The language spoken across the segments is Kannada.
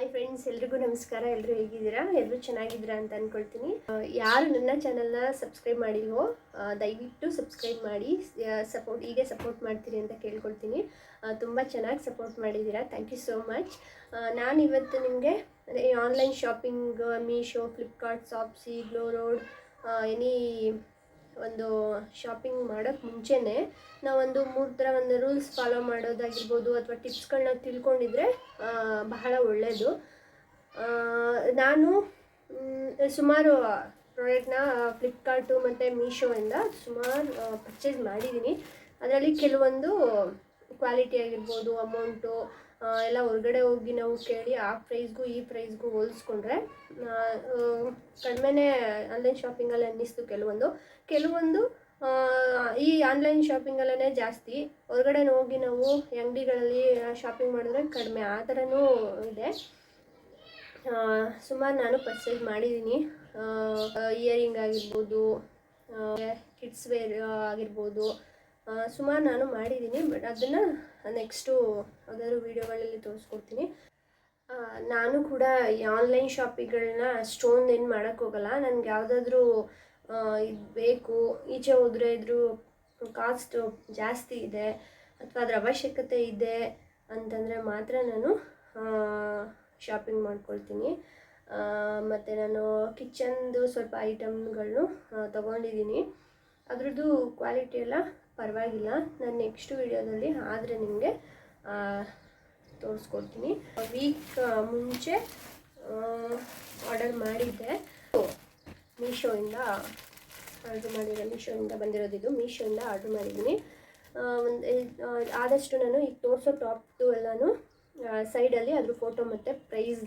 ಹಾಯ್ ಫ್ರೆಂಡ್ಸ್ ಎಲ್ರಿಗೂ ನಮಸ್ಕಾರ. ಎಲ್ಲರೂ ಹೇಗಿದ್ದೀರಾ? ಎಲ್ಲರೂ ಚೆನ್ನಾಗಿದ್ದೀರಾ ಅಂತ ಅಂದ್ಕೊಳ್ತೀನಿ ಯಾರು ನನ್ನ ಚಾನಲ್ನ ಸಬ್ಸ್ಕ್ರೈಬ್ ಮಾಡಿಲ್ವೋ ದಯವಿಟ್ಟು ಸಬ್ಸ್ಕ್ರೈಬ್ ಮಾಡಿ ಸಪೋರ್ಟ್ ಹೀಗೆ ಸಪೋರ್ಟ್ ಮಾಡ್ತೀರಿ ಅಂತ ಕೇಳ್ಕೊಳ್ತೀನಿ. ತುಂಬ ಚೆನ್ನಾಗಿ ಸಪೋರ್ಟ್ ಮಾಡಿದ್ದೀರಾ. ಥ್ಯಾಂಕ್ ಯು ಸೋ ಮಚ್ ನಾನು ಇವತ್ತು ನಿಮಗೆ online shopping Meesho Flipkart Shopsy Glowroad any ಒಂದು ಶಾಪಿಂಗ್ ಮಾಡೋಕ್ಕೆ ಮುಂಚೆನೇ ನಾವೊಂದು ಮೂರು ಥರ ಒಂದು ರೂಲ್ಸ್ ಫಾಲೋ ಮಾಡೋದಾಗಿರ್ಬೋದು ಅಥವಾ ಟಿಪ್ಸ್ಗಳನ್ನ ತಿಳ್ಕೊಂಡಿದ್ರೆ ಬಹಳ ಒಳ್ಳೆಯದು ನಾನು ಸುಮಾರು ಪ್ರಾಡಕ್ಟ್ನ ಫ್ಲಿಪ್ಕಾರ್ಟು ಮತ್ತು ಮೀಶೋಯಿಂದ ಸುಮಾರು ಪರ್ಚೇಸ್ ಮಾಡಿದ್ದೀನಿ ಅದರಲ್ಲಿ ಕೆಲವೊಂದು ಕ್ವಾಲಿಟಿ ಆಗಿರ್ಬೋದು ಅಮೌಂಟು ಎಲ್ಲ ಹೊರಗಡೆ ಹೋಗಿ ನಾವು ಕೇಳಿ ಆ ಪ್ರೈಸ್ಗೂ ಈ ಪ್ರೈಸ್ಗೂ ಹೋಲಿಸ್ಕೊಂಡ್ರೆ ಕಡಿಮೆನೇ ಆನ್ಲೈನ್ ಶಾಪಿಂಗಲ್ಲಿ ಅನ್ನಿಸ್ತು ಕೆಲವೊಂದು. ಕೆಲವೊಂದು ಈ ಆನ್ಲೈನ್ ಶಾಪಿಂಗಲ್ಲೇ ಜಾಸ್ತಿ. ಹೊರಗಡೆ ಹೋಗಿ ನಾವು ಅಂಗಡಿಗಳಲ್ಲಿ ಶಾಪಿಂಗ್ ಮಾಡಿದ್ರೆ ಕಡಿಮೆ. ಆ ಥರನೂ ಇದೆ. ಸುಮಾರು ನಾನು ಪರ್ಚೇಸ್ ಮಾಡಿದ್ದೀನಿ ಇಯರಿಂಗ್ ಆಗಿರ್ಬೋದು ಕಿಡ್ಸ್ ವೇರ್ ಆಗಿರ್ಬೋದು ಸುಮಾರು ನಾನು ಮಾಡಿದ್ದೀನಿ ಬಟ್ ಅದನ್ನು ನೆಕ್ಸ್ಟು ಯಾವ್ದಾದ್ರು ವೀಡಿಯೋಗಳಲ್ಲಿ ತೋರಿಸ್ಕೊಡ್ತೀನಿ. ನಾನು ಕೂಡ ಈ ಆನ್ಲೈನ್ ಶಾಪಿಂಗ್ಗಳನ್ನ ಅಷ್ಟೊಂದು ಏನು ಮಾಡೋಕ್ಕೋಗಲ್ಲ ನನಗೆ ಯಾವುದಾದ್ರೂ ಇದು ಬೇಕು, ಈಚೆ ಹೋದರೆ ಇದ್ರ ಕಾಸ್ಟ್ ಜಾಸ್ತಿ ಇದೆ, ಅಥವಾ ಅದ್ರ ಅವಶ್ಯಕತೆ ಇದೆ ಅಂತಂದರೆ ಮಾತ್ರ ನಾನು ಶಾಪಿಂಗ್ ಮಾಡ್ಕೊಳ್ತೀನಿ. ಮತ್ತು ನಾನು ಕಿಚನ್ದು ಸ್ವಲ್ಪ ಐಟಮ್ಗಳನ್ನು ತೊಗೊಂಡಿದ್ದೀನಿ ಅದರದ್ದು ಕ್ವಾಲಿಟಿ ಎಲ್ಲ ಪರವಾಗಿಲ್ಲ. ನಾನು ನೆಕ್ಸ್ಟ್ ವಿಡಿಯೋದಲ್ಲಿ ಆದರೆ ನಿಮಗೆ ತೋರಿಸ್ಕೊಡ್ತೀನಿ. ವೀಕ್ ಮುಂಚೆ ಆರ್ಡರ್ ಮಾಡಿದ್ದೆ. ಮೀಶೋಯಿಂದ ಆರ್ಡ್ರ್ ಮಾಡಿರೋ ಮೀಶೋಯಿಂದ ಬಂದಿರೋದಿದು. ಮೀಶೋಯಿಂದ ಆರ್ಡ್ರ್ ಮಾಡಿದ್ದೀನಿ. ಒಂದು ಆದಷ್ಟು ನಾನು ಈಗ ತೋರಿಸೋ ಟಾಪ್ದು ಎಲ್ಲನೂ ಸೈಡಲ್ಲಿ ಅದ್ರ ಫೋಟೋ ಮತ್ತು ಪ್ರೈಸ್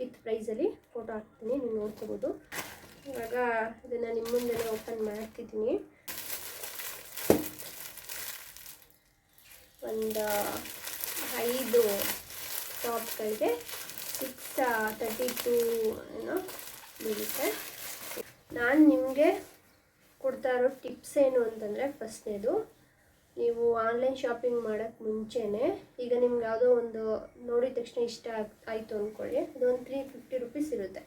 ವಿತ್ ಪ್ರೈಸಲ್ಲಿ ಫೋಟೋ ಹಾಕ್ತೀನಿ. ನೀವು ನೋಡ್ಕೋಬೋದು. ಇವಾಗ ಇದನ್ನು ನಿಮ್ಮ ಮುಂದೆ ಓಪನ್ ಮಾಡ್ತಿದ್ದೀನಿ. ಒಂದು ಐದು ಟಾಪ್ಗಳಿಗೆ ಸಿಕ್ಸ್ ತರ್ಟಿ ಟೂ ಏನೋ ಬೀಳುತ್ತೆ. ನಾನು ನಿಮಗೆ ಕೊಡ್ತಾ ಇರೋ ಟಿಪ್ಸ್ ಏನು ಅಂತಂದರೆ ಫಸ್ಟ್ನೇದು ನೀವು ಆನ್ಲೈನ್ ಶಾಪಿಂಗ್ ಮಾಡೋಕ್ಕೆ ಮುಂಚೆನೇ ಈಗ ನಿಮ್ಗೆ ಯಾವುದೋ ಒಂದು ನೋಡಿದ ತಕ್ಷಣ ಇಷ್ಟ ಆಯಿತು ಅಂದ್ಕೊಳ್ಳಿ ಅದೊಂದು ತ್ರೀ ಫಿಫ್ಟಿ ರುಪೀಸ್ ಇರುತ್ತೆ.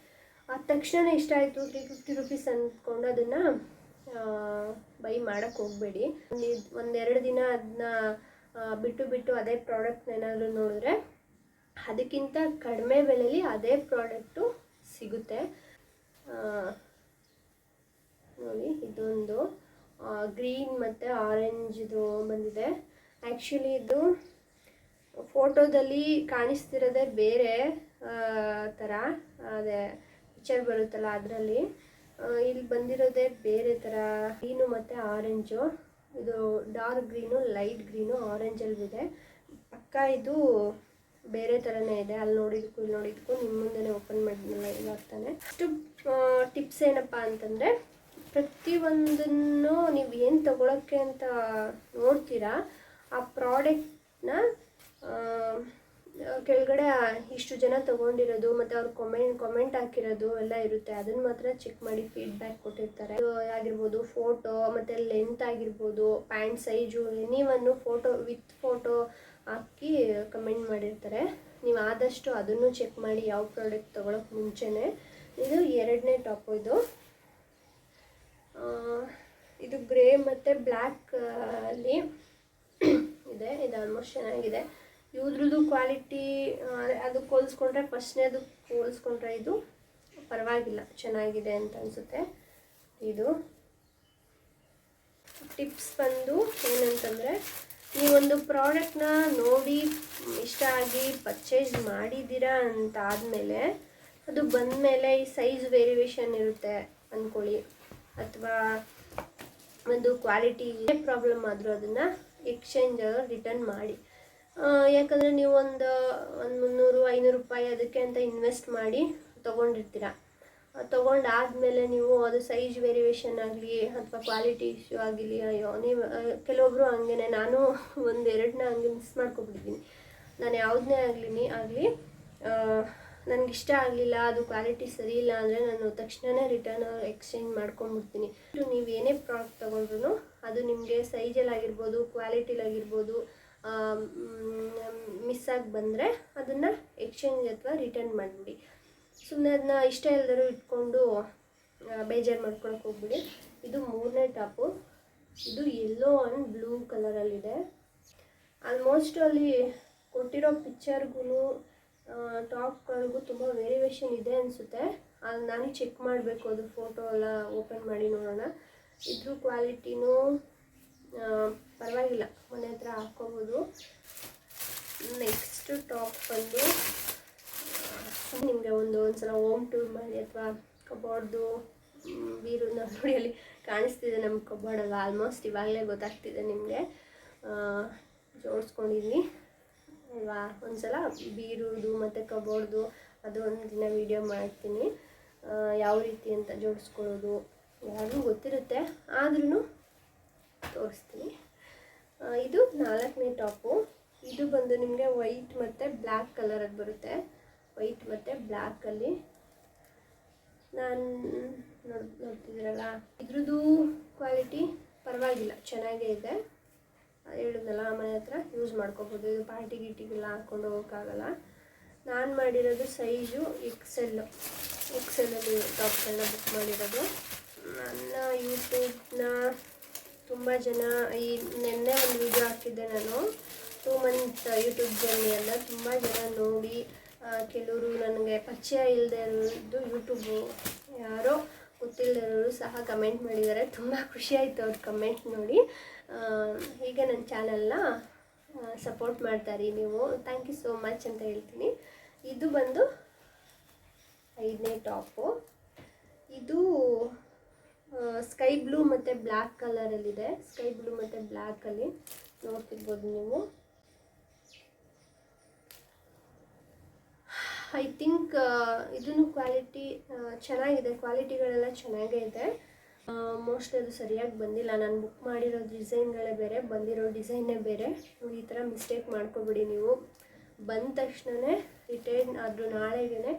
ಆದ ತಕ್ಷಣ ಇಷ್ಟ ಆಯಿತು ತ್ರೀ ಫಿಫ್ಟಿ ರುಪೀಸ್ ಅಂದ್ಕೊಂಡು ಅದನ್ನು ಬೈ ಮಾಡೋಕ್ಕೆ ಹೋಗಬೇಡಿ. ಒಂದೆರಡು ದಿನ ಅದನ್ನ ಬಿಟ್ಟು ಬಿಟ್ಟು ಅದೇ ಪ್ರಾಡಕ್ಟ್ನ ಏನಾದರೂ ನೋಡಿದ್ರೆ ಅದಕ್ಕಿಂತ ಕಡಿಮೆ ಬೆಲೆಯಲ್ಲಿ ಅದೇ ಪ್ರಾಡಕ್ಟು ಸಿಗುತ್ತೆ. ನೋಡಿ, ಇದೊಂದು ಗ್ರೀನ್ ಮತ್ತು ಆರೆಂಜ್ದು ಬಂದಿದೆ. ಆ್ಯಕ್ಚುಲಿ ಇದು ಫೋಟೋದಲ್ಲಿ ಕಾಣಿಸ್ತಿರೋದೇ ಬೇರೆ ಥರ ಅದೇ ಪಿಕ್ಚರ್ ಬರುತ್ತಲ್ಲ ಅದರಲ್ಲಿ. ಇಲ್ಲಿ ಬಂದಿರೋದೇ ಬೇರೆ ಥರ ಗ್ರೀನು ಮತ್ತು ಆರೆಂಜು ಇದು ಡಾರ್ಕ್ ಗ್ರೀನು ಲೈಟ್ ಗ್ರೀನು ಆರೆಂಜಲ್ಲಿ ಇದೆ. ಪಕ್ಕ ಇದು ಬೇರೆ ಥರನೇ ಇದೆ. ಅಲ್ಲಿ ನೋಡಿದ್ಕು, ಇಲ್ಲಿ ನೋಡಿದ್ಕು. ನಿಮ್ಮ ಮುಂದೆ ಓಪನ್ ಮಾಡಿದ್ನಲ್ಲ ಇದಾಗ್ತಾನೆ ಅಷ್ಟು ಟಿಪ್ಸ್ ಏನಪ್ಪ ಅಂತಂದರೆ, ಪ್ರತಿಯೊಂದನ್ನು ನೀವು ಏನು ತಗೊಳಕ್ಕೆ ಅಂತ ನೋಡ್ತೀರಾ, ಆ ಪ್ರಾಡಕ್ಟ್ನ ಕೆಳಗಡೆ ಇಷ್ಟು ಜನ ತಗೊಂಡಿರೋದು, ಮತ್ತು ಅವ್ರು ಕಮೆಂಟ್ ಕಾಮೆಂಟ್ ಹಾಕಿರೋದು ಎಲ್ಲ ಇರುತ್ತೆ. ಅದನ್ನು ಮಾತ್ರ ಚೆಕ್ ಮಾಡಿ ಫೀಡ್ಬ್ಯಾಕ್ ಕೊಟ್ಟಿರ್ತಾರೆ. ಆಗಿರ್ಬೋದು ಫೋಟೋ ಮತ್ತು ಲೆಂತ್ ಆಗಿರ್ಬೋದು pant size anyone photo with photo hockey comment ಮಾಡಿರ್ತಾರೆ. ನೀವು ಆದಷ್ಟು ಅದನ್ನು ಚೆಕ್ ಮಾಡಿ ಯಾವ ಪ್ರಾಡಕ್ಟ್ ತೊಗೊಳಕ್ಕೆ ಮುಂಚೆನೇ. ಇದು ಎರಡನೇ ಟಾಪು ಇದು. ಇದು ಗ್ರೇ ಮತ್ತು ಬ್ಲ್ಯಾಕ್ ಅಲ್ಲಿ ಇದೆ. ಇದು ಆಲ್ಮೋಸ್ಟ್ ಚೆನ್ನಾಗಿದೆ. ಇವ್ರದ್ದು ಕ್ವಾಲಿಟಿ ಅದಕ್ಕೆ ಹೋಲಿಸ್ಕೊಂಡ್ರೆ ಫಸ್ಟ್ನೇದು ಹೋಲಿಸ್ಕೊಂಡ್ರೆ ಇದು ಪರವಾಗಿಲ್ಲ, ಚೆನ್ನಾಗಿದೆ ಅಂತ ಅನಿಸುತ್ತೆ. ಇದು ಟಿಪ್ಸ್ ಬಂದು ಏನಂತಂದರೆ, ನೀವೊಂದು ಪ್ರಾಡಕ್ಟ್ನ ನೋಡಿ, ಇಷ್ಟ ಆಗಿ ಪರ್ಚೇಸ್ ಮಾಡಿದ್ದೀರಾ ಅಂತ ಆದಮೇಲೆ ಅದು ಬಂದಮೇಲೆ ಈ ಸೈಜ್ ವೇರಿಯೇಷನ್ ಇರುತ್ತೆ ಅಂದ್ಕೊಳ್ಳಿ ಅಥವಾ ಒಂದು ಕ್ವಾಲಿಟಿ ಪ್ರಾಬ್ಲಮ್ ಆದರೂ ಅದನ್ನು ಎಕ್ಸ್ಚೇಂಜ್ ರಿಟರ್ನ್ ಮಾಡಿ. ಯಾಕಂದರೆ ನೀವು ಒಂದು ಒಂದು ಮುನ್ನೂರು, ಐನೂರು ರೂಪಾಯಿ ಅದಕ್ಕೆ ಅಂತ ಇನ್ವೆಸ್ಟ್ ಮಾಡಿ ತೊಗೊಂಡಿರ್ತೀರ. ತೊಗೊಂಡಾದಮೇಲೆ ನೀವು ಅದು ಸೈಜ್ ವೇರಿಯೇಷನ್ ಆಗಲಿ ಅಥವಾ ಕ್ವಾಲಿಟಿ ಇಶ್ಯೂ ಆಗಲಿ, ಅಯ್ಯೋ, ನೀವು ಕೆಲವೊಬ್ಬರು ಹಂಗೇನೆ. ನಾನು ಒಂದು ಎರಡನ್ನ ಹಂಗೆ ಮಿಸ್ ಮಾಡ್ಕೊಬಿಟ್ಟಿದ್ದೀನಿ. ನಾನು ಯಾವುದನ್ನೇ ಆಗಲಿ ಆಗಲಿ ನನಗೆ ಇಷ್ಟ ಆಗಲಿಲ್ಲ, ಅದು ಕ್ವಾಲಿಟಿ ಸರಿ ಇಲ್ಲ ಅಂದರೆ ನಾನು ತಕ್ಷಣವೇ ರಿಟರ್ನ್ ಎಕ್ಸ್ಚೇಂಜ್ ಮಾಡ್ಕೊಂಬಿಡ್ತೀನಿ ನೀವು ಏನೇ ಪ್ರಾಡಕ್ಟ್ ತೊಗೊಂಡ್ರು ಅದು ನಿಮಗೆ ಸೈಜಲ್ಲಿ ಆಗಿರ್ಬೋದು ಕ್ವಾಲಿಟಿಲಾಗಿರ್ಬೋದು ಮಿಸ್ ಆಗಿ ಬಂದರೆ ಅದನ್ನು ಎಕ್ಸ್ಚೇಂಜ್ ಅಥವಾ ರಿಟರ್ನ್ ಮಾಡಿಬಿಡಿ. ಸುಮ್ಮನೆ ಅದನ್ನ ಇಷ್ಟ ಇಲ್ಲದರೂ ಇಟ್ಕೊಂಡು ಬೇಜಾರು ಮಾಡ್ಕೊಳಕ್ಕೆ ಹೋಗ್ಬಿಡಿ. ಇದು ಮೂರನೇ ಟಾಪು. ಇದು ಯೆಲ್ಲೋ ಆ್ಯಂಡ್ ಬ್ಲೂ ಕಲರಲ್ಲಿದೆ ಆಲ್ಮೋಸ್ಟ್ ಅಲ್ಲಿ ಕೊಟ್ಟಿರೋ ಪಿಕ್ಚರ್ಗೂ ಟಾಪ್ಗಳಿಗೂ ತುಂಬ ವೇರಿಯೇಷನ್ ಇದೆ ಅನಿಸುತ್ತೆ. ಅಲ್ಲಿ ನಾನು ಚೆಕ್ ಮಾಡಬೇಕು ಅದು ಫೋಟೋ ಎಲ್ಲ ಓಪನ್ ಮಾಡಿ ನೋಡೋಣ. ಇದ್ರ ಕ್ವಾಲಿಟಿನೂ ಪರವಾಗಿಲ್ಲ. ಮನೆ ಹತ್ರ ಹಾಕ್ಕೋಬೋದು. ನೆಕ್ಸ್ಟ್ ಟಾಪ್ ಬಂದು ನಿಮಗೆ ಒಂದು ಒಂದ್ಸಲ ಹೋಮ್ ಟೂರ್ ಮಾಡಿ ಅಥವಾ ಕಬೋರ್ಡ್ದು ಬೀರು ನೋಡಿ ಅಲ್ಲಿ ಕಾಣಿಸ್ತಿದೆ ನಮ್ಮ ಕಬೋರ್ಡಲ್ಲ ಆಲ್ಮೋಸ್ಟ್ ಇವಾಗಲೇ ಗೊತ್ತಾಗ್ತಿದೆ ನಿಮಗೆ. ಜೋಡಿಸ್ಕೊಂಡಿದ್ವಿ. ಅಲ್ವಾ? ಒಂದ್ಸಲ ಬೀರುದು ಮತ್ತು ಕಬೋರ್ಡ್ದು ಅದು ಒಂದು ದಿನ ವೀಡಿಯೋ ಮಾಡ್ತೀನಿ. ಯಾವ ರೀತಿ ಅಂತ ಜೋಡಿಸ್ಕೊಳ್ಳೋದು ಯಾರಿಗೂ ಗೊತ್ತಿರುತ್ತೆ. ಆದ್ರೂ ತೋರಿಸ್ತೀನಿ. ಇದು ನಾಲ್ಕನೇ ಟಾಪು. ಇದು ಬಂದು ನಿಮಗೆ ವೈಟ್ ಮತ್ತು ಬ್ಲ್ಯಾಕ್ ಕಲರಲ್ಲಿ ಬರುತ್ತೆ. ವೈಟ್ ಮತ್ತು ಬ್ಲ್ಯಾಕಲ್ಲಿ ನಾನು ನೋಡ್, ನೋಡ್ತಿದ್ದೀರಲ್ಲ? ಇದ್ರದ್ದು ಕ್ವಾಲಿಟಿ ಪರವಾಗಿಲ್ಲ, ಚೆನ್ನಾಗೇ ಇದೆ. ಹೇಳಿದ್ನಲ್ಲ ಮನೆ ಹತ್ರ ಯೂಸ್ ಮಾಡ್ಕೋಬೋದು. ಇದು ಪಾರ್ಟಿ ಗೀಟಿಗೆಲ್ಲ ಹಾಕ್ಕೊಂಡು ಹೋಗೋಕ್ಕಾಗಲ್ಲ. ನಾನು ಮಾಡಿರೋದು ಸೈಜು ಎಕ್ಸೆಲ್ಲು ಎಕ್ಸೆಲ್ಲಲ್ಲಿ ಟಾಪ್ಗಳನ್ನ ಬುಕ್ ಮಾಡಿರೋದು. ನನ್ನ ಯೂಟ್ಯೂಬ್ನ ತುಂಬ ಜನ ಈ ನಿನ್ನೆ ಒಂದು ವಿಡಿಯೋ ಹಾಕಿದ್ದೆ ನಾನು. ಟೂ ಮಂತ್ ಯೂಟ್ಯೂಬ್ ಜರ್ನಿಯನ್ನು ತುಂಬ ಜನ ನೋಡಿ ಕೆಲವರು ನನಗೆ ಪರಿಚಯ ಇಲ್ಲದೆ ಇರೋದು ಯೂಟ್ಯೂಬು ಯಾರೋ ಗೊತ್ತಿಲ್ಲದವರು ಸಹ ಕಮೆಂಟ್ ಮಾಡಿದ್ದಾರೆ. ತುಂಬ ಖುಷಿ ಆಯಿತು ಅವ್ರ ಕಮೆಂಟ್ ನೋಡಿ. ಹೀಗೆ ನನ್ನ ಚಾನಲ್ನ ಸಪೋರ್ಟ್ ಮಾಡ್ತಾರೆ ನೀವು. ಥ್ಯಾಂಕ್ ಯು ಸೋ ಮಚ್ ಅಂತ ಹೇಳ್ತೀನಿ. ಇದು ಬಂದು ಐದನೇ ಟಾಪು ಇದು ಸ್ಕೈ ಬ್ಲೂ ಮತ್ತು ಬ್ಲ್ಯಾಕ್ ಕಲರಲ್ಲಿದೆ ಸ್ಕೈ ಬ್ಲೂ ಮತ್ತು ಬ್ಲ್ಯಾಕಲ್ಲಿ ನೋಡ್ತಿರ್ಬೋದು ನೀವು. ಐ ಥಿಂಕ್ ಇದನ್ನು ಕ್ವಾಲಿಟಿ ಚೆನ್ನಾಗಿದೆ. ಕ್ವಾಲಿಟಿಗಳೆಲ್ಲ ಚೆನ್ನಾಗೇ ಇದೆ. ಮೋಸ್ಟ್ಲಿ ಅದು ಸರಿಯಾಗಿ ಬಂದಿಲ್ಲ. ನಾನು ಬುಕ್ ಮಾಡಿರೋ ಡಿಸೈನ್ಗಳೇ ಬೇರೆ, ಬಂದಿರೋ ಡಿಸೈನೇ ಬೇರೆ. ಈ ಥರ ಮಿಸ್ಟೇಕ್ ಮಾಡ್ಕೊಬಿಡಿ ನೀವು. ಬಂದ ತಕ್ಷಣವೇ ರಿಟರ್ನ್ ಅದು ನಾಳೆಗೇ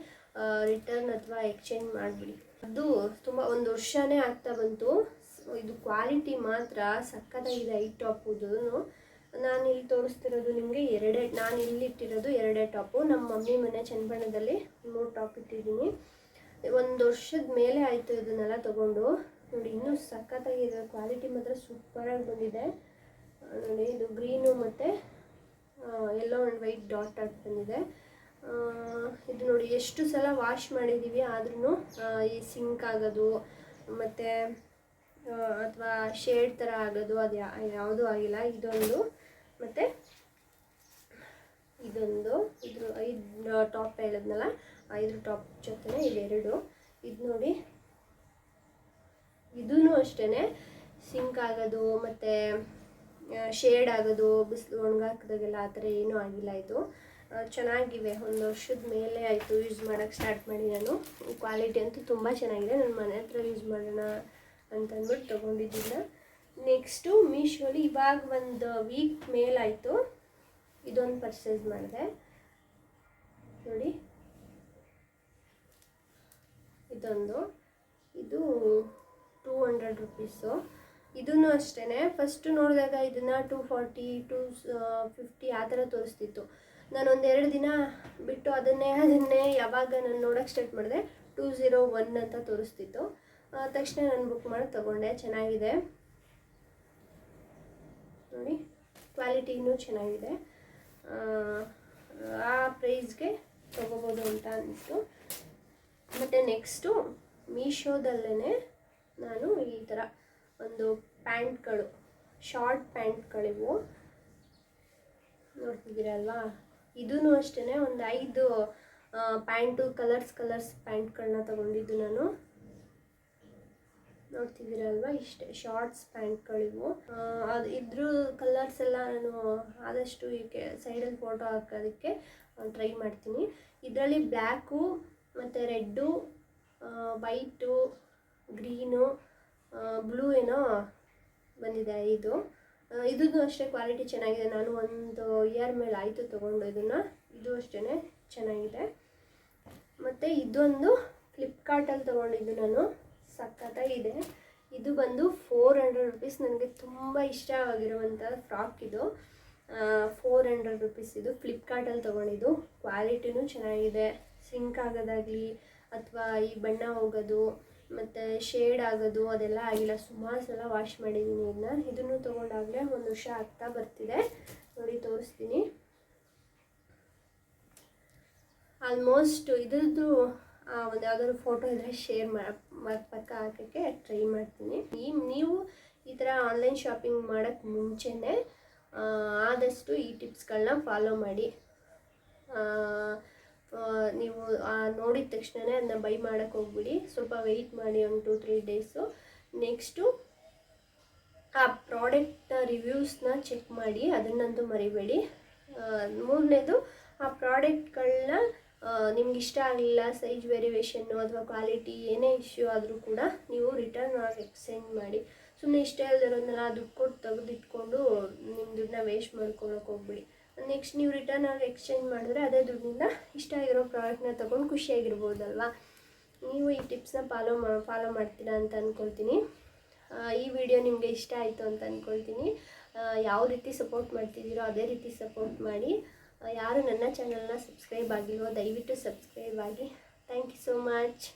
ರಿಟರ್ನ್ ಅಥವಾ ಎಕ್ಸ್ಚೇಂಜ್ ಮಾಡಿಬಿಡಿ. ಅದು ತುಂಬ ಒಂದು ವರ್ಷನೇ ಆಗ್ತಾ ಬಂತು. ಇದು ಕ್ವಾಲಿಟಿ ಮಾತ್ರ ಸಕ್ಕತ್ತಾಗಿದೆ ಐ ಟಾಪುದು ನಾನು ಇಲ್ಲಿ ತೋರಿಸ್ತಿರೋದು ನಿಮಗೆ ಎರಡೇ ನಾನು ಇಲ್ಲಿ ಇಟ್ಟಿರೋದು ಎರಡೇ ಟಾಪು ನಮ್ಮ ಮಮ್ಮಿ ಮನೆ ಚನ್ನಬಣ್ಣದಲ್ಲಿ ಮೂರು ಟಾಪ್ ಇಟ್ಟಿದ್ದೀನಿ. ಒಂದು ವರ್ಷದ ಮೇಲೆ ಆಯಿತು ಇದನ್ನೆಲ್ಲ ತೊಗೊಂಡು. ನೋಡಿ, ಇನ್ನೂ ಸಖತ್ತಾಗಿದೆ ಕ್ವಾಲಿಟಿ ಮಾತ್ರ ಸೂಪರಾಗಿ ಬಂದಿದೆ. ನೋಡಿ, ಇದು ಗ್ರೀನು ಮತ್ತು ಎಲ್ಲೋ ಆ್ಯಂಡ್ ವೈಟ್ ಡಾಟ್ ಆಗಿ ಬಂದಿದೆ. ಇದು ನೋಡಿ, ಎಷ್ಟು ಸಲ ವಾಶ್ ಮಾಡಿದ್ದೀವಿ ಆದ್ರೂ ಈ ಸಿಂಕ್ ಆಗೋದು, ಮತ್ತು ಅಥವಾ ಶೇಡ್ ಥರ ಆಗೋದು, ಅದು ಯಾವುದೂ ಆಗಿಲ್ಲ. ಇದೊಂದು, ಮತ್ತು, ಇದೊಂದು, ಇದ್ರ ಐದು ಟಾಪ್ ಹೇಳಿದ್ನಲ್ಲ, ಐದು ಟಾಪ್ ಜೊತೆ ಇದೆರಡು ಇದು ನೋಡಿ ಇದೂ ಅಷ್ಟೇ ಸಿಂಕ್ ಆಗೋದು, ಮತ್ತು ಶೇಡ್ ಆಗೋದು ಬಿಸಿಲು ಒಣಗಾಕಿದಾಗೆಲ್ಲ ಆ ಥರ ಏನೂ ಆಗಿಲ್ಲ ಇದು. ಚೆನ್ನಾಗಿವೆ. ಒಂದು ವರ್ಷದ ಮೇಲೆ ಆಯಿತು ಯೂಸ್ ಮಾಡೋಕ್ಕೆ ಸ್ಟಾರ್ಟ್ ಮಾಡಿ ನಾನು. ಕ್ವಾಲಿಟಿ ಅಂತೂ ತುಂಬ ಚೆನ್ನಾಗಿದೆ. ನನ್ನ ಮನೆ ಹತ್ರ ಯೂಸ್ ಮಾಡೋಣ ಅಂತಂದ್ಬಿಟ್ಟು ತೊಗೊಂಡಿದ್ದಿಲ್ಲ ನೆಕ್ಸ್ಟು ಮೀಶೋಲಿ ಇವಾಗ ಒಂದು ವೀಕ್ ಮೇಲಾಯಿತು ಇದೊಂದು ಪರ್ಚೇಸ್ ಮಾಡಿದೆ. ನೋಡಿ. ಇದೊಂದು. ಇದು ಟೂ ಹಂಡ್ರೆಡ್ ರುಪೀಸು ಇದೂ ಅಷ್ಟೇ ಫಸ್ಟು ನೋಡಿದಾಗ ಇದನ್ನು ಟೂ ಫಾರ್ಟಿ ಟೂ ಫಿಫ್ಟಿ ಆ ಥರ ತೋರಿಸ್ತಿತ್ತು. ನಾನು ಒಂದೆರಡು ದಿನ ಬಿಟ್ಟು ಅದನ್ನೇ ಅದನ್ನೇ ಯಾವಾಗ ನಾನು ನೋಡೋಕ್ಕೆ ಸ್ಟಾರ್ಟ್ ಮಾಡಿದೆ ಟೂ ಝೀರೋ ಒನ್ ಅಂತ ತೋರಿಸ್ತಿತ್ತು. ತಕ್ಷಣ ನಾನು ಬುಕ್ ಮಾಡಿ ತೊಗೊಂಡೆ ಚೆನ್ನಾಗಿದೆ. ನೋಡಿ ಕ್ವಾಲಿಟಿನೂ ಚೆನ್ನಾಗಿದೆ. ಆ, ಪ್ರೈಸ್ಗೆ ತೊಗೋಬೋದು ಅಂತ ಅನಿಸ್ತು ಮತ್ತು ನೆಕ್ಸ್ಟು ಮೀಶೋದಲ್ಲೇ ನಾನು ಈ ಥರ ಒಂದು ಪ್ಯಾಂಟ್ಗಳು ಶಾರ್ಟ್ ಪ್ಯಾಂಟ್ಗಳಿವು ನೋಡ್ತಿದ್ದೀರಲ್ವಾ? ಇದೂ ಅಷ್ಟೇ ಒಂದು ಐದು ಪ್ಯಾಂಟು, ಕಲರ್ಸ್ ಕಲರ್ಸ್ ಪ್ಯಾಂಟ್ಗಳನ್ನ ತಗೊಂಡಿದ್ದು ನಾನು. ನೋಡ್ತಿದ್ದೀರಲ್ವಾ? ಇಷ್ಟೇ, ಶಾರ್ಟ್ಸ್ ಪ್ಯಾಂಟ್ಗಳಿವು. ಅದು ಇದ್ರ ಕಲರ್ಸ್ ಎಲ್ಲ ನಾನು ಆದಷ್ಟು ಈಗ ಸೈಡಲ್ಲಿ ಫೋಟೋ ಹಾಕೋದಕ್ಕೆ ಟ್ರೈ ಮಾಡ್ತೀನಿ. ಇದರಲ್ಲಿ ಬ್ಲ್ಯಾಕು ಮತ್ತು ರೆಡ್ಡು ವೈಟು, ಗ್ರೀನು ಬ್ಲೂ ಏನೋ ಬಂದಿದೆ ಇದು. ಇದು ಅಷ್ಟೇ ಕ್ವಾಲಿಟಿ ಚೆನ್ನಾಗಿದೆ. ನಾನು ಒಂದು ಇಯರ್ ಮೇಲೆ ಆಯಿತು ತೊಗೊಂಡು ಇದನ್ನು. ಇದು ಅಷ್ಟೇ ಚೆನ್ನಾಗಿದೆ. ಮತ್ತು ಇದೊಂದು ಫ್ಲಿಪ್ಕಾರ್ಟಲ್ಲಿ ತೊಗೊಂಡಿದ್ದು ನಾನು. ಸಖತ್ತಾಗಿದೆ ಇದು. ಬಂದು ಫೋರ್ ಹಂಡ್ರೆಡ್ ರುಪೀಸ್ ನನಗೆ ತುಂಬ ಇಷ್ಟವಾಗಿರುವಂಥ ಫ್ರಾಕ್ ಇದು. ಫೋರ್ ಹಂಡ್ರೆಡ್ ರುಪೀಸ್ ಇದು ಫ್ಲಿಪ್ಕಾರ್ಟಲ್ಲಿ ತೊಗೊಂಡಿದ್ದು. ಕ್ವಾಲಿಟಿನೂ ಚೆನ್ನಾಗಿದೆ. ಸಿಂಕ್ ಆಗೋದಾಗಲಿ, ಅಥವಾ ಈ ಬಣ್ಣ ಹೋಗೋದು ಮತ್ತು ಶೇಡ್ ಆಗೋದು ಅದೆಲ್ಲ ಆಗಿಲ್ಲ. ಸುಮಾರು ಸಲ ವಾಶ್ ಮಾಡಿದ್ದೀನಿ ಇದನ್ನ ಇದನ್ನು ತೊಗೊಂಡಾಗಲೇ ಒಂದು ವರ್ಷ ಆಗ್ತಾ ಬರ್ತಿದೆ. ನೋಡಿ, ತೋರಿಸ್ತೀನಿ. ಆಲ್ಮೋಸ್ಟ್ ಇದ್ರದ್ದು ಒಂದು ಯಾವ್ದಾದ್ರು ಫೋಟೋ ಇದ್ರೆ ಶೇರ್ ಮಾ ಪಕ್ಕ ಹಾಕೋಕ್ಕೆ ಟ್ರೈ ಮಾಡ್ತೀನಿ. ಈ ನೀವು ಈ ಥರ ಆನ್ಲೈನ್ ಶಾಪಿಂಗ್ ಮಾಡೋಕ್ಕೆ ಮುಂಚೆನೇ ಆದಷ್ಟು ಈ ಟಿಪ್ಸ್ಗಳನ್ನ ಫಾಲೋ ಮಾಡಿ. ನೀವು ನೋಡಿದ ತಕ್ಷಣವೇ ಅದನ್ನ ಬೈ ಮಾಡೋಕ್ಕೆ ಹೋಗ್ಬಿಡಿ. ಸ್ವಲ್ಪ ವೆಯ್ಟ್ ಮಾಡಿ ಒಂದು ಟು ತ್ರೀ ಡೇಸು ನೆಕ್ಸ್ಟು ಆ ಪ್ರಾಡಕ್ಟ್ನ ರಿವ್ಯೂಸ್ನ ಚೆಕ್ ಮಾಡಿ, ಅದನ್ನಂತೂ ಮರಿಬೇಡಿ. ಮೂರನೇದು, ಆ ಪ್ರಾಡಕ್ಟ್ಗಳನ್ನ ನಿಮ್ಗೆ ಇಷ್ಟ ಆಗಲಿಲ್ಲ ಸೈಜ್ ವೇರಿಯೇಷನ್ನು ಅಥವಾ ಕ್ವಾಲಿಟಿ ಏನೇ ಇಶ್ಯೂ ಆದರೂ ಕೂಡ ನೀವು ರಿಟರ್ನ್ ಆಗಿ ಎಕ್ಸ್ಚೇಂಜ್ ಮಾಡಿ. ಸುಮ್ಮನೆ ಇಷ್ಟ ಇಲ್ದಿರೋದನ್ನೆಲ್ಲ ದುಡ್ಡು ಕೊಟ್ಟು ತೆಗೆದಿಟ್ಕೊಂಡು ನಿಮ್ಮ ದುಡ್ಡನ್ನ ವೇಸ್ಟ್ ಮಾಡ್ಕೊಳಕ್ಕೆ ಹೋಗ್ಬಿಡಿ. ನೆಕ್ಸ್ಟ್ ನೀವು ರಿಟರ್ನ್ ಆಗಿ ಎಕ್ಸ್ಚೇಂಜ್ ಮಾಡಿದ್ರೆ ಅದೇ ದುಡ್ಡಿಂದ ಇಷ್ಟ ಆಗಿರೋ ಪ್ರಾಡಕ್ಟ್ನ ತೊಗೊಂಡು ಖುಷಿಯಾಗಿರ್ಬೋದಲ್ವಾ? ನೀವು ಈ ಟಿಪ್ಸ್ನ ಫಾಲೋ ಮಾ ಫಾಲೋ ಮಾಡ್ತೀರಾ ಅಂತ ಅಂದ್ಕೊಳ್ತೀನಿ ಈ ವಿಡಿಯೋ ನಿಮಗೆ ಇಷ್ಟ ಆಯಿತು ಅಂತ ಅಂದ್ಕೊಳ್ತೀನಿ ಯಾವ ರೀತಿ ಸಪೋರ್ಟ್ ಮಾಡ್ತಿದ್ದೀರೋ ಅದೇ ರೀತಿ ಸಪೋರ್ಟ್ ಮಾಡಿ. ಯಾರು ನನ್ನ ಚಾನಲ್ನ ಸಬ್ಸ್ಕ್ರೈಬ್ ಆಗಿಲ್ವೋ ದಯವಿಟ್ಟು ಸಬ್ಸ್ಕ್ರೈಬ್ ಆಗಿ. Thank you so much